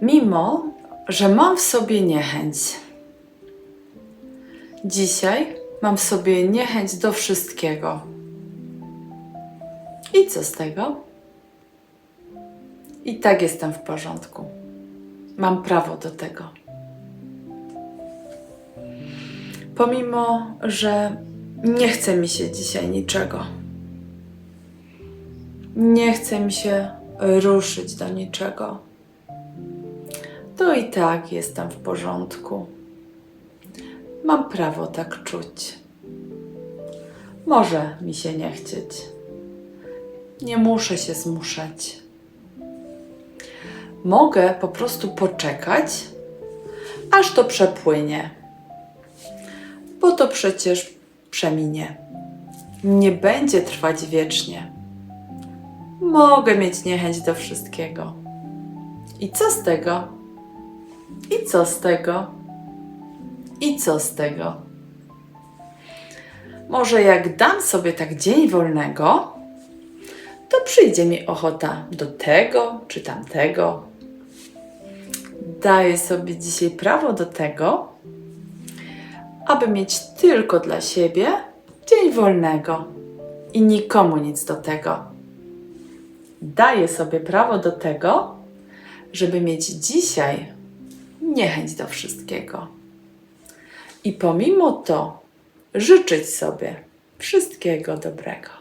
Mimo, że mam w sobie niechęć. Dzisiaj mam w sobie niechęć do wszystkiego. I co z tego? I tak jestem w porządku. Mam prawo do tego. Pomimo, że nie chce mi się dzisiaj niczego. Nie chce mi się ruszyć do niczego. To i tak jestem w porządku. Mam prawo tak czuć. Może mi się nie chcieć. Nie muszę się zmuszać. Mogę po prostu poczekać, aż to przepłynie. Bo to przecież przeminie. Nie będzie trwać wiecznie. Mogę mieć niechęć do wszystkiego. I co z tego? I co z tego? I co z tego? Może jak dam sobie tak dzień wolnego, to przyjdzie mi ochota do tego czy tamtego. Daję sobie dzisiaj prawo do tego, aby mieć tylko dla siebie dzień wolnego i nikomu nic do tego. Daję sobie prawo do tego, żeby mieć dzisiaj niechęć do wszystkiego. I pomimo to życzyć sobie wszystkiego dobrego.